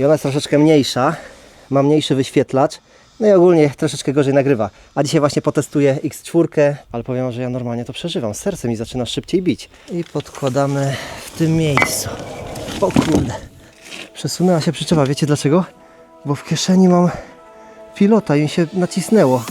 i ona jest troszeczkę mniejsza, ma mniejszy wyświetlacz, no i ogólnie troszeczkę gorzej nagrywa. A dzisiaj właśnie potestuję X4, ale powiem, że ja normalnie to przeżywam. Serce mi zaczyna szybciej bić. I podkładamy w tym miejscu. O kurde. Przesunęła się przyczepa, wiecie dlaczego? Bo w kieszeni mam pilota i mi się nacisnęło.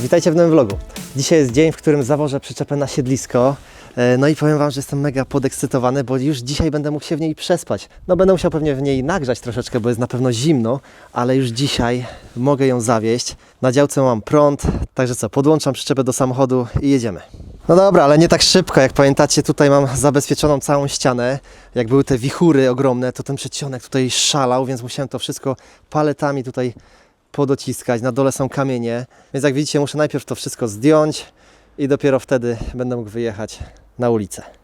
Witajcie w nowym vlogu. Dzisiaj jest dzień, w którym zawożę przyczepę na siedlisko. E, No i powiem Wam, że jestem mega podekscytowany, bo już dzisiaj będę mógł się w niej przespać. No będę musiał pewnie w niej nagrzać troszeczkę, bo jest na pewno zimno, ale już dzisiaj mogę ją zawieźć. Na działce mam prąd, także co, podłączam przyczepę do samochodu i jedziemy. No dobra, ale nie tak szybko. Jak pamiętacie, tutaj mam zabezpieczoną całą ścianę. Jak były te wichury ogromne, to ten przedsionek tutaj szalał, więc musiałem to wszystko paletami tutaj podociskać. Na dole są kamienie, więc jak widzicie, muszę najpierw to wszystko zdjąć i dopiero wtedy będę mógł wyjechać na ulicę.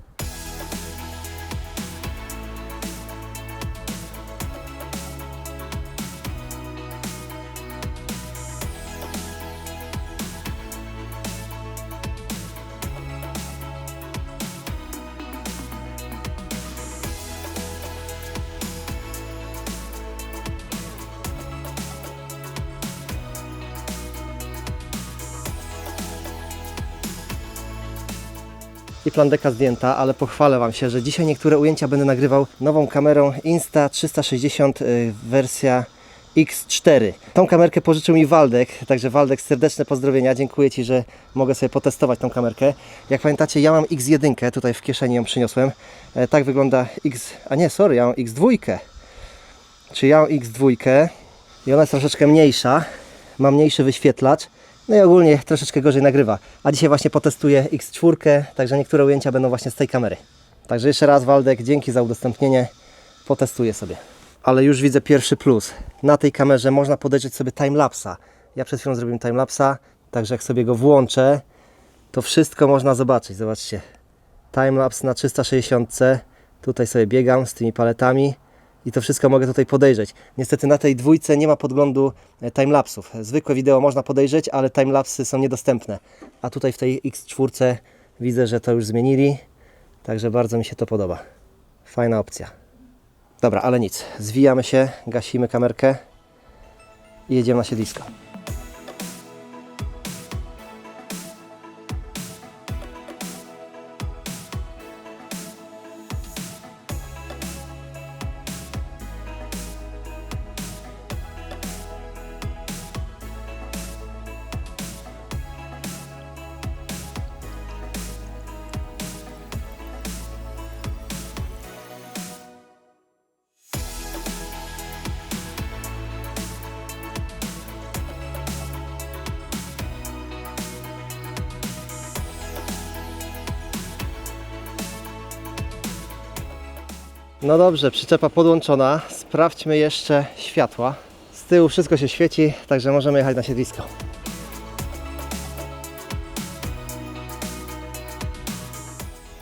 I plandeka zdjęta, ale pochwalę Wam się, że dzisiaj niektóre ujęcia będę nagrywał nową kamerą Insta360 y, wersja X4. Tą kamerkę pożyczył mi Waldek, także Waldek serdeczne pozdrowienia, dziękuję Ci, że mogę sobie potestować tą kamerkę. Jak pamiętacie, ja mam X1, tutaj w kieszeni ją przyniosłem. E, Tak wygląda X, a nie, sorry, ja mam X2. Czy ja mam X2 i ona jest troszeczkę mniejsza, ma mniejszy wyświetlacz, no i ogólnie troszeczkę gorzej nagrywa. A dzisiaj właśnie potestuję X4, także niektóre ujęcia będą właśnie z tej kamery. Także jeszcze raz Waldek, dzięki za udostępnienie. Potestuję sobie. Ale już widzę pierwszy plus. Na tej kamerze można podejrzeć sobie timelapsa. Ja przed chwilą zrobiłem timelapsa, także jak sobie go włączę, to wszystko można zobaczyć. Zobaczcie. Timelapse na 360. Tutaj sobie biegam z tymi paletami i to wszystko mogę tutaj podejrzeć. Niestety na tej dwójce nie ma podglądu e, timelapsów. Zwykłe wideo można podejrzeć, ale timelapsy są niedostępne. A tutaj w tej X4 widzę, że to już zmienili, także bardzo mi się to podoba. Fajna opcja. Dobra, ale nic. Zwijamy się, gasimy kamerkę i jedziemy na siedlisko. No dobrze, przyczepa podłączona. Sprawdźmy jeszcze światła. Z tyłu wszystko się świeci, także możemy jechać na siedlisko.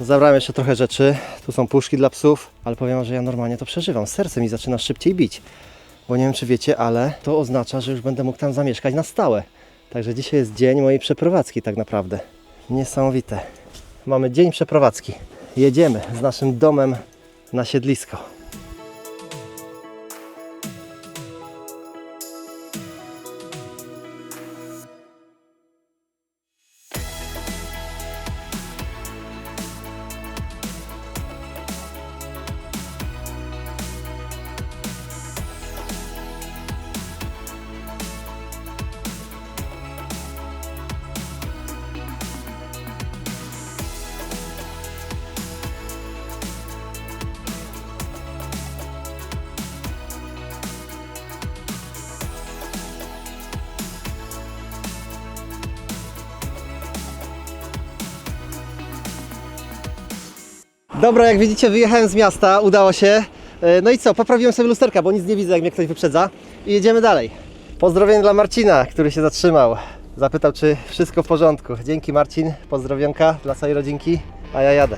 Zabrałem jeszcze trochę rzeczy. Tu są puszki dla psów, ale powiem, że ja normalnie to przeżywam. Serce mi zaczyna szybciej bić. Bo nie wiem, czy wiecie, ale to oznacza, że już będę mógł tam zamieszkać na stałe. Także dzisiaj jest dzień mojej przeprowadzki, tak naprawdę. Niesamowite. Mamy dzień przeprowadzki. Jedziemy z naszym domem na siedlisko. Dobra, jak widzicie, wyjechałem z miasta, udało się. E, No i co, poprawiłem sobie lusterka, bo nic nie widzę, jak mnie ktoś wyprzedza. I jedziemy dalej. Pozdrowienie dla Marcina, który się zatrzymał. Zapytał, czy wszystko w porządku. Dzięki Marcin, pozdrowionka dla całej rodzinki, a ja jadę.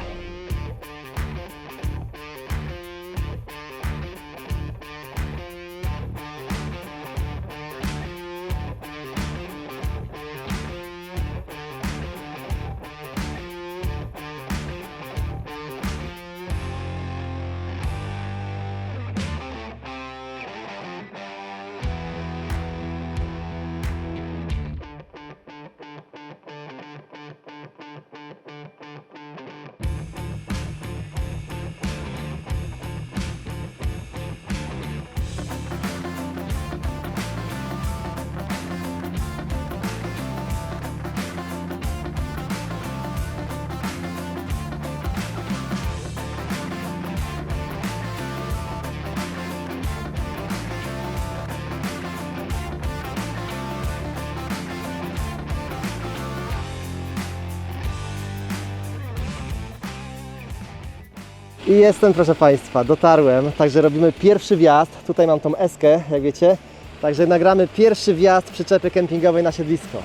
I jestem, proszę Państwa, dotarłem, także robimy pierwszy wjazd. Tutaj mam tą eskę, jak wiecie. Także nagramy pierwszy wjazd przyczepy kempingowej na siedlisko.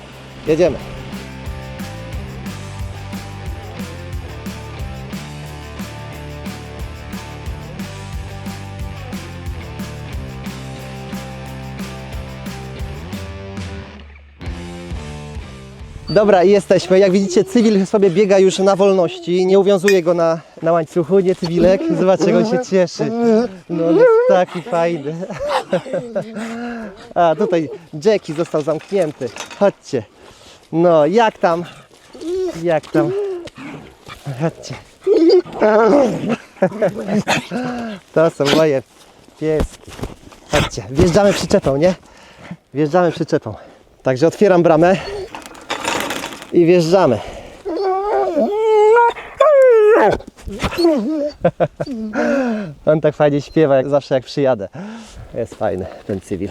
Jedziemy. Dobra, jesteśmy. Jak widzicie, cywil sobie biega już na wolności. Nie uwiązuje go na, na łańcuchu, nie cywilek. Zobaczcie, on się cieszy. No, on jest taki fajny. A, tutaj Jackie został zamknięty. Chodźcie. No, jak tam? Jak tam? Chodźcie. To są moje pieski. Chodźcie, wjeżdżamy przyczepą, nie? Wjeżdżamy przyczepą. Także otwieram bramę i wjeżdżamy. On tak fajnie śpiewa, jak zawsze jak przyjadę. Jest fajny ten cywil.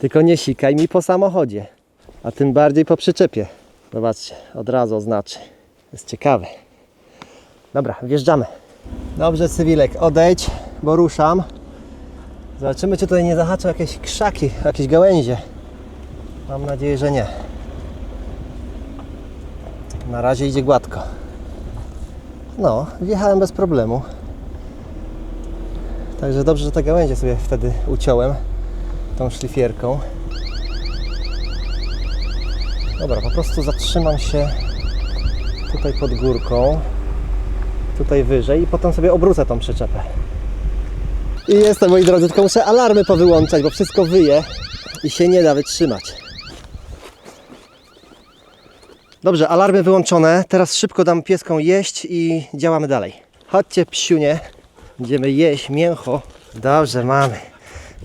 Tylko nie sikaj mi po samochodzie, a tym bardziej po przyczepie. Zobaczcie, od razu oznaczy. Jest ciekawy. Dobra, wjeżdżamy. Dobrze, cywilek, odejdź, bo ruszam. Zobaczymy, czy tutaj nie zahaczą jakieś krzaki, jakieś gałęzie. Mam nadzieję, że nie. Na razie idzie gładko. No, wjechałem bez problemu. Także dobrze, że te gałęzie sobie wtedy uciąłem tą szlifierką. Dobra, po prostu zatrzymam się tutaj pod górką, tutaj wyżej i potem sobie obrócę tą przyczepę. I jestem, moi drodzy, tylko muszę alarmy powyłączać, bo wszystko wyje i się nie da wytrzymać. Dobrze, alarmy wyłączone. Teraz szybko dam pieskom jeść i działamy dalej. Chodźcie, psiunie. Będziemy jeść mięcho. Dobrze, mamy.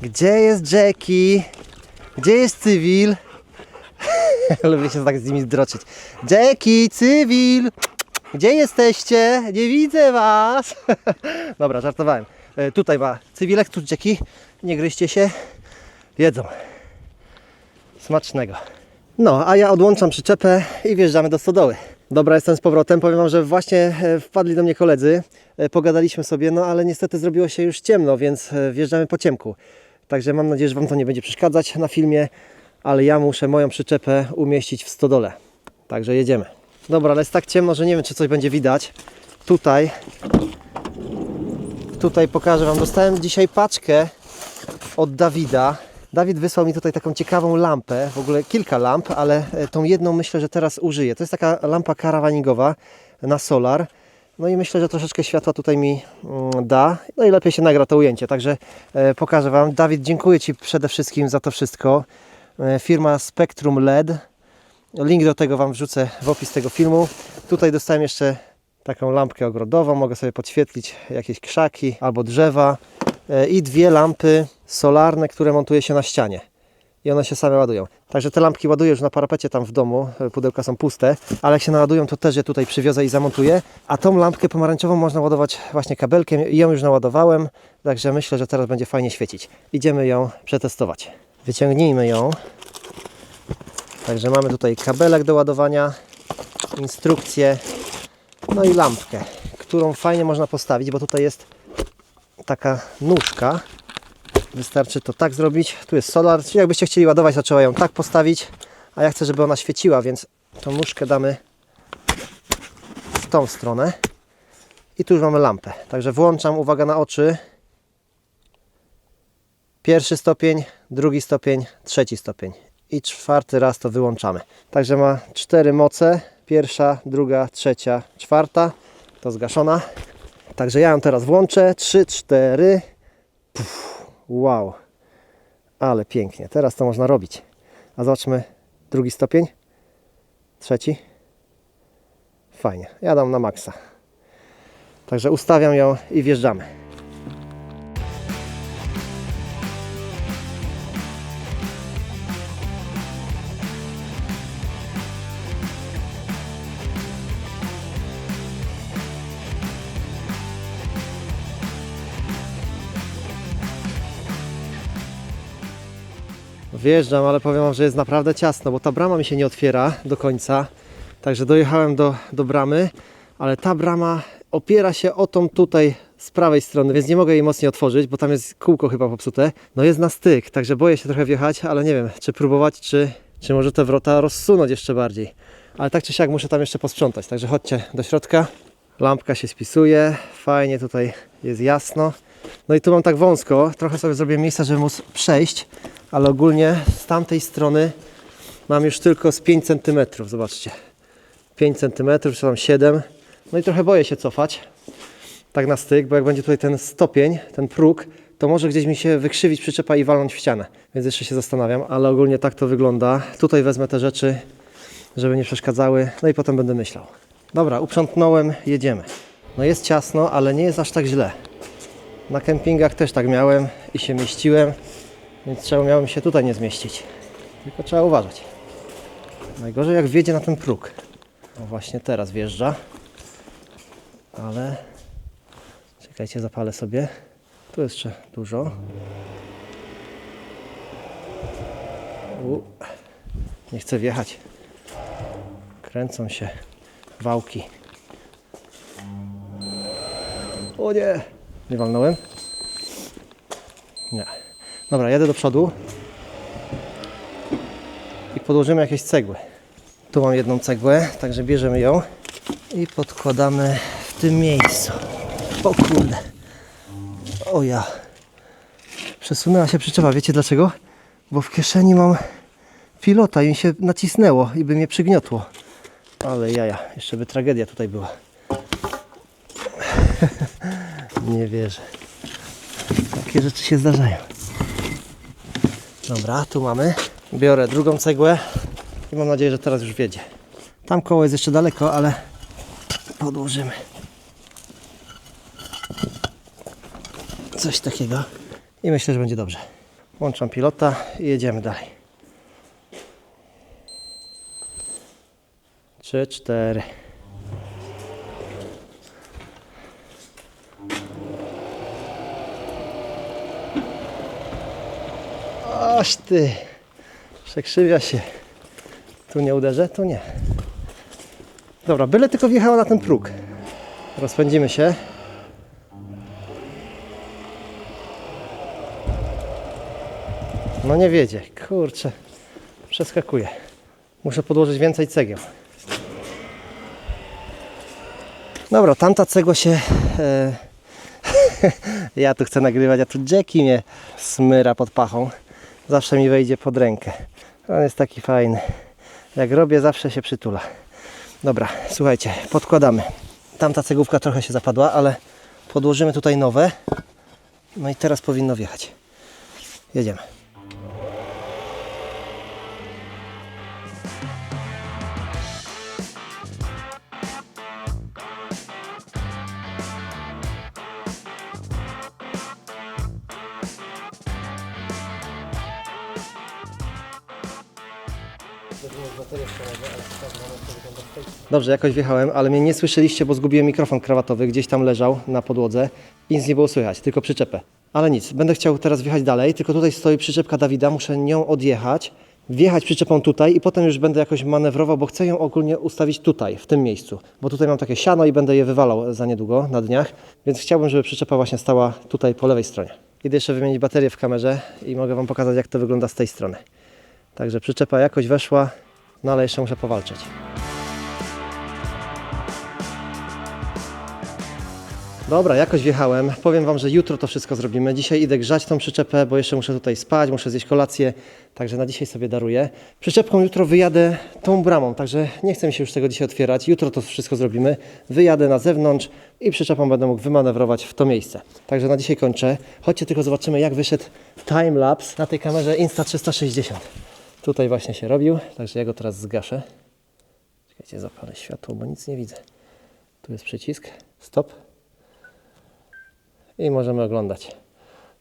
Gdzie jest Jackie? Gdzie jest cywil? Lubię się tak z nimi zdroczyć. Jackie, cywil! Gdzie jesteście? Nie widzę was! Dobra, żartowałem. E, tutaj ma cywilek, tu Jackie. Nie gryźcie się. Jedzą. Smacznego. No, a ja odłączam przyczepę i wjeżdżamy do stodoły. Dobra, jestem z powrotem. Powiem Wam, że właśnie e, wpadli do mnie koledzy. E, Pogadaliśmy sobie, no ale niestety zrobiło się już ciemno, więc e, wjeżdżamy po ciemku. Także mam nadzieję, że Wam to nie będzie przeszkadzać na filmie, ale ja muszę moją przyczepę umieścić w stodole. Także jedziemy. Dobra, ale jest tak ciemno, że nie wiem, czy coś będzie widać. Tutaj, tutaj pokażę Wam. Dostałem dzisiaj paczkę od Dawida. Dawid wysłał mi tutaj taką ciekawą lampę, w ogóle kilka lamp, ale e, tą jedną myślę, że teraz użyję. To jest taka lampa karawaningowa na solar. No i myślę, że troszeczkę światła tutaj mi mm, da. No i lepiej się nagra to ujęcie, także e, pokażę Wam. Dawid, dziękuję Ci przede wszystkim za to wszystko. E, Firma Spectrum LED. Link do tego Wam wrzucę w opis tego filmu. Tutaj dostałem jeszcze taką lampkę ogrodową. Mogę sobie podświetlić jakieś krzaki albo drzewa. I dwie lampy solarne, które montuje się na ścianie. I one się same ładują. Także te lampki ładuję już na parapecie tam w domu. E, Pudełka są puste, ale jak się naładują, to też je tutaj przywiozę i zamontuję. A tą lampkę pomarańczową można ładować właśnie kabelkiem i ją już naładowałem. Także myślę, że teraz będzie fajnie świecić. Idziemy ją przetestować. Wyciągnijmy ją. Także mamy tutaj kabelek do ładowania, instrukcję, no i lampkę, którą fajnie można postawić, bo tutaj jest taka nóżka. Wystarczy to tak zrobić. Tu jest solar. Czyli jakbyście chcieli ładować, to trzeba ją tak postawić. A ja chcę, żeby ona świeciła, więc tą nóżkę damy w tą stronę. I tu już mamy lampę. Także włączam, uwaga na oczy. Pierwszy stopień, drugi stopień, trzeci stopień. I czwarty raz to wyłączamy. Także ma cztery moce. Pierwsza, druga, trzecia, czwarta. To zgaszona. Także ja ją teraz włączę. 3, 4. Puf, wow. Ale pięknie. Teraz to można robić. A zobaczmy drugi stopień. Trzeci. Fajnie. Ja dam na maksa. Także ustawiam ją i wjeżdżamy. Wjeżdżam, ale powiem Wam, że jest naprawdę ciasno, bo ta brama mi się nie otwiera do końca. Także dojechałem do, do bramy, ale ta brama opiera się o tą tutaj z prawej strony, więc nie mogę jej mocniej otworzyć, bo tam jest kółko chyba popsute. No jest na styk, także boję się trochę wjechać, ale nie wiem, czy próbować, czy, czy może te wrota rozsunąć jeszcze bardziej. Ale tak czy siak muszę tam jeszcze posprzątać, także chodźcie do środka. Lampka się spisuje, fajnie tutaj jest jasno. No i tu mam tak wąsko, trochę sobie zrobię miejsca, żeby móc przejść, ale ogólnie z tamtej strony mam już tylko z 5 cm, zobaczcie. 5 cm, czy tam 7 No i trochę boję się cofać, tak na styk, bo jak będzie tutaj ten stopień, ten próg, to może gdzieś mi się wykrzywić przyczepa i walnąć w ścianę. Więc jeszcze się zastanawiam, ale ogólnie tak to wygląda. Tutaj wezmę te rzeczy, żeby nie przeszkadzały, no i potem będę myślał. Dobra, uprzątnąłem, jedziemy. No jest ciasno, ale nie jest aż tak źle. Na kempingach też tak miałem i się mieściłem, więc czemu miałem się tutaj nie zmieścić? Tylko trzeba uważać. Najgorzej jak wjedzie na ten próg. No właśnie teraz wjeżdża. Ale czekajcie, zapalę sobie. Tu jeszcze dużo. U. Nie chcę wjechać. Kręcą się wałki. O nie! Nie walnąłem? Nie. Dobra, jadę do przodu. I podłożymy jakieś cegły. Tu mam jedną cegłę, także bierzemy ją i podkładamy w tym miejscu. O kurde. O ja. Przesunęła się przyczepa. Wiecie dlaczego? Bo w kieszeni mam pilota i mi się nacisnęło i by mnie przygniotło. Ale jaja, jeszcze by tragedia tutaj była. Nie wierzę. Takie rzeczy się zdarzają. Dobra, tu mamy. Biorę drugą cegłę i mam nadzieję, że teraz już wiedzie. Tam koło jest jeszcze daleko, ale podłożymy. Coś takiego. I myślę, że będzie dobrze. Włączam pilota i jedziemy dalej. 3, 4. Oś ty! Przekrzywia się. Tu nie uderzę? Tu nie. Dobra, byle tylko wjechała na ten próg. Rozpędzimy się. No nie wiedzie. Kurczę. Przeskakuje. Muszę podłożyć więcej cegieł. Dobra, tamta cegła się... E, ja tu chcę nagrywać, a tu Jackie mnie smyra pod pachą. Zawsze mi wejdzie pod rękę. On jest taki fajny. Jak robię, zawsze się przytula. Dobra, słuchajcie, podkładamy. Tamta cegłówka trochę się zapadła, ale podłożymy tutaj nowe. No i teraz powinno wjechać. Jedziemy. Dobrze, jakoś wjechałem, ale mnie nie słyszeliście, bo zgubiłem mikrofon krawatowy, gdzieś tam leżał na podłodze i nic nie było słychać, tylko przyczepę. Ale nic, będę chciał teraz wjechać dalej, tylko tutaj stoi przyczepka Dawida, muszę nią odjechać, wjechać przyczepą tutaj i potem już będę jakoś manewrował, bo chcę ją ogólnie ustawić tutaj, w tym miejscu, bo tutaj mam takie siano i będę je wywalał za niedługo, na dniach, więc chciałbym, żeby przyczepa właśnie stała tutaj po lewej stronie. Idę jeszcze wymienić baterię w kamerze i mogę Wam pokazać, jak to wygląda z tej strony. Także przyczepa jakoś weszła, no ale jeszcze muszę powalczyć. Dobra, jakoś wjechałem. Powiem Wam, że jutro to wszystko zrobimy. Dzisiaj idę grzać tą przyczepę, bo jeszcze muszę tutaj spać, muszę zjeść kolację, także na dzisiaj sobie daruję. Przyczepką jutro wyjadę tą bramą, także nie chcę mi się już tego dzisiaj otwierać. Jutro to wszystko zrobimy. Wyjadę na zewnątrz i przyczepą będę mógł wymanewrować w to miejsce. Także na dzisiaj kończę. Chodźcie tylko zobaczymy, jak wyszedł timelapse na tej kamerze Insta360. Tutaj właśnie się robił, także ja go teraz zgaszę. Czekajcie, zapalę światło, bo nic nie widzę. Tu jest przycisk. Stop i możemy oglądać.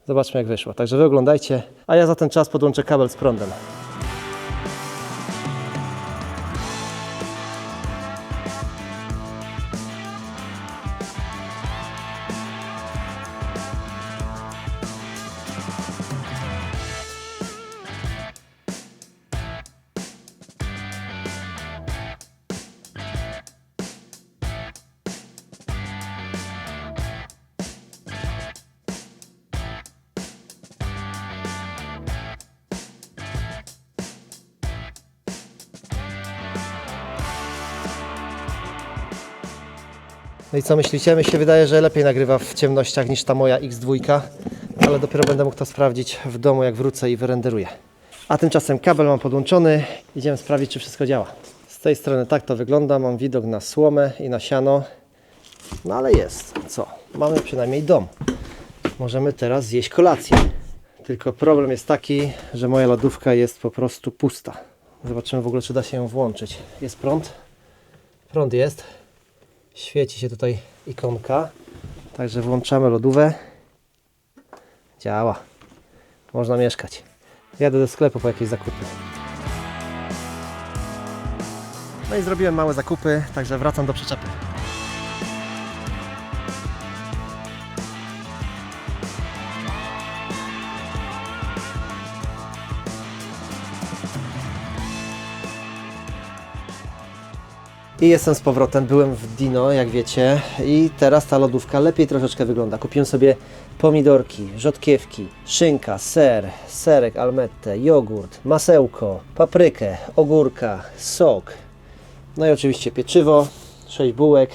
Zobaczmy jak wyszło. Także wy oglądajcie, a ja za ten czas podłączę kabel z prądem. No i co myślicie? Mi się wydaje, że lepiej nagrywa w ciemnościach niż ta moja X2, ale dopiero będę mógł to sprawdzić w domu, jak wrócę i wyrenderuję. A tymczasem kabel mam podłączony. Idziemy sprawdzić, czy wszystko działa. Z tej strony tak to wygląda. Mam widok na słomę i na siano. No ale jest. Co? Mamy przynajmniej dom. Możemy teraz zjeść kolację. Tylko problem jest taki, że moja lodówka jest po prostu pusta. Zobaczymy w ogóle, czy da się ją włączyć. Jest prąd? Prąd jest. Świeci się tutaj ikonka. Także włączamy lodówę. Działa. Można mieszkać. Jadę do sklepu po jakieś zakupy. No i zrobiłem małe zakupy, także wracam do przyczepy. I jestem z powrotem, byłem w Dino, jak wiecie, i teraz ta lodówka lepiej troszeczkę wygląda. Kupiłem sobie pomidorki, rzodkiewki, szynka, ser, serek almette, jogurt, masełko, paprykę, ogórka, sok, no i oczywiście pieczywo, 6 bułek.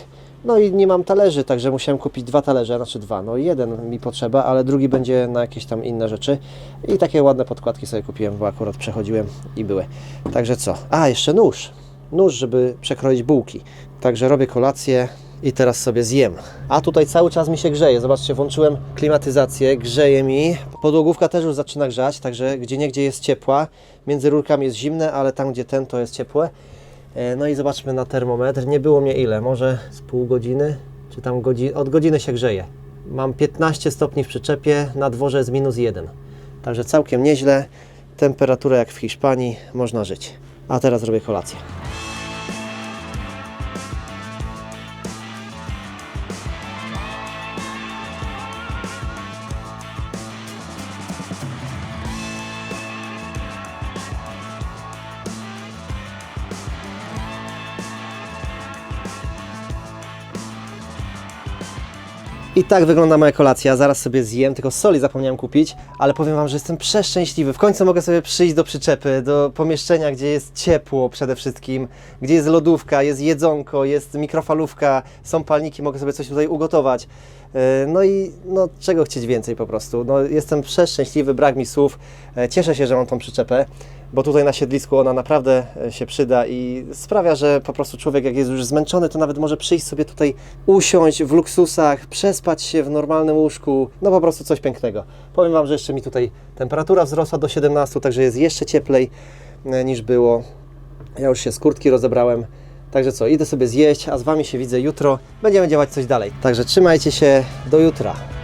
No i nie mam talerzy, także musiałem kupić dwa talerze, znaczy dwa. No jeden mi potrzeba, ale drugi będzie na jakieś tam inne rzeczy. I takie ładne podkładki sobie kupiłem, bo akurat przechodziłem i były. Także co? A, jeszcze nóż. Nóż, żeby przekroić bułki. Także robię kolację i teraz sobie zjem. A tutaj cały czas mi się grzeje. Zobaczcie, włączyłem klimatyzację, grzeje mi. Podłogówka też już zaczyna grzać, także gdzie niegdzie jest ciepła. Między rurkami jest zimne, ale tam gdzie ten to jest ciepłe. E, No i zobaczmy na termometr. Nie było mnie ile? Może z pół godziny? Czy tam godzi... od godziny się grzeje. Mam 15 stopni w przyczepie, na dworze jest minus 1. Także całkiem nieźle. Temperatura jak w Hiszpanii, można żyć. A teraz robię kolację. I tak wygląda moja kolacja. Zaraz sobie zjem, tylko soli zapomniałem kupić, ale powiem Wam, że jestem przeszczęśliwy. W końcu mogę sobie przyjść do przyczepy, do pomieszczenia, gdzie jest ciepło przede wszystkim, gdzie jest lodówka, jest jedzonko, jest mikrofalówka, są palniki, mogę sobie coś tutaj ugotować. Yy, No i no, czego chcieć więcej po prostu. No, jestem przeszczęśliwy, brak mi słów. E, Cieszę się, że mam tą przyczepę, bo tutaj na siedlisku ona naprawdę e, się przyda i sprawia, że po prostu człowiek jak jest już zmęczony, to nawet może przyjść sobie tutaj usiąść w luksusach, przespać się w normalnym łóżku, no po prostu coś pięknego. Powiem Wam, że jeszcze mi tutaj temperatura wzrosła do 17, także jest jeszcze cieplej e, niż było. Ja już się z kurtki rozebrałem. Także co, idę sobie zjeść, a z Wami się widzę jutro. Będziemy działać coś dalej. Także trzymajcie się, do jutra.